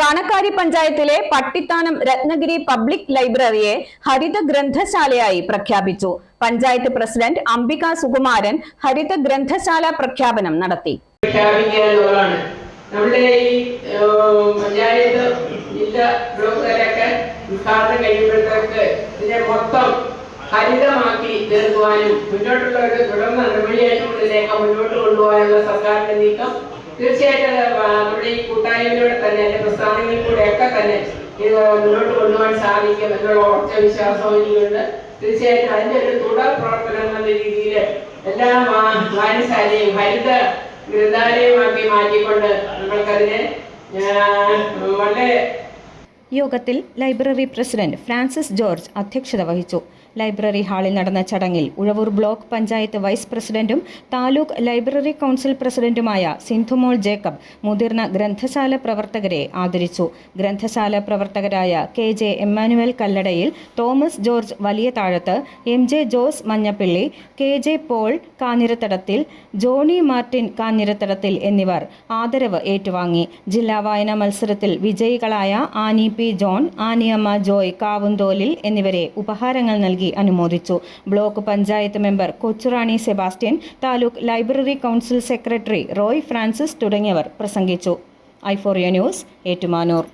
കാണക്കാരി പഞ്ചായത്തിലെ പട്ടിത്താനം രത്നഗിരി പബ്ലിക് ലൈബ്രറിയെ ഹരിത ഗ്രന്ഥശാലയായി പ്രഖ്യാപിച്ചു. പഞ്ചായത്ത് പ്രസിഡന്റ് അംബിക സുകുമാരൻ ഹരിത ഗ്രന്ഥശാല പ്രഖ്യാപനം നടത്തി. നമ്മുടെ ഈ പഞ്ചായത്ത് ജില്ല ബ്ലോക്കുകാരൊക്കെ ഉദ്ഘാടനം കഴിയുമ്പോഴത്തേക്ക് ഇതിനെ മൊത്തം ഹരിതമാക്കി തീർക്കുവാനും മുന്നോട്ടുള്ളവർക്ക് തുടർന്ന് രേഖ മുന്നോട്ട് കൊണ്ടുപോകാനുള്ള സർക്കാരിന്റെ നീക്കം തീർച്ചയായിട്ടും നമ്മുടെ ഈ കൂട്ടായ്മയിലൂടെ തന്നെ അതിന്റെ പ്രസ്ഥാനങ്ങളിൽ കൂടെ ഒക്കെ തന്നെ ഇത് മുന്നോട്ട് കൊണ്ടുപോകാൻ സാധിക്കും എന്നുള്ള ഉറച്ച വിശ്വാസം എനിക്കുണ്ട്. തീർച്ചയായിട്ടും അതിന്റെ ഒരു തുടർ പ്രവർത്തനം എന്ന രീതിയിൽ എല്ലാ വായനശാലയും ഹരിത ഗ്രന്ഥാലയമാക്കി മാറ്റിക്കൊണ്ട് നമ്മൾക്കതിനെ വളരെ യോഗത്തിൽ ലൈബ്രറി പ്രസിഡന്റ് ഫ്രാൻസിസ് ജോർജ് അധ്യക്ഷത വഹിച്ചു. ലൈബ്രറി ഹാളിൽ നടന്ന ചടങ്ങിൽ ഉഴവൂർ ബ്ലോക്ക് പഞ്ചായത്ത് വൈസ് പ്രസിഡന്റും താലൂക്ക് ലൈബ്രറി കൗൺസിൽ പ്രസിഡന്റുമായ സിന്ധുമോൾ ജേക്കബ് മുതിർന്ന ഗ്രന്ഥശാല പ്രവർത്തകരെ ആദരിച്ചു. ഗ്രന്ഥശാല പ്രവർത്തകരായ K J Emmanuel കല്ലടയിൽ Thomas George Valiya Thazhath M J Jose Manjappilly K J Paul കാഞ്ഞിരത്തടത്തിൽ Johnny Martin കാഞ്ഞിരത്തടത്തിൽ എന്നിവർ ആദരവ് ഏറ്റുവാങ്ങി. ജില്ലാ വായനാ മത്സരത്തിൽ വിജയികളായ Annie P John Aniyamma Joy കാവുന്തോലിൽ എന്നിവരെ ഉപഹാരങ്ങൾ നൽകി അനുമോദിച്ചു. Block panchayat member Kochurani Sebastian taluk library council secretary Roy Francis തുടങ്ങിയവർ പ്രസംഗിച്ചു. ഐഫോറിയ ന്യൂസ് ഏറ്റുമാനൂർ.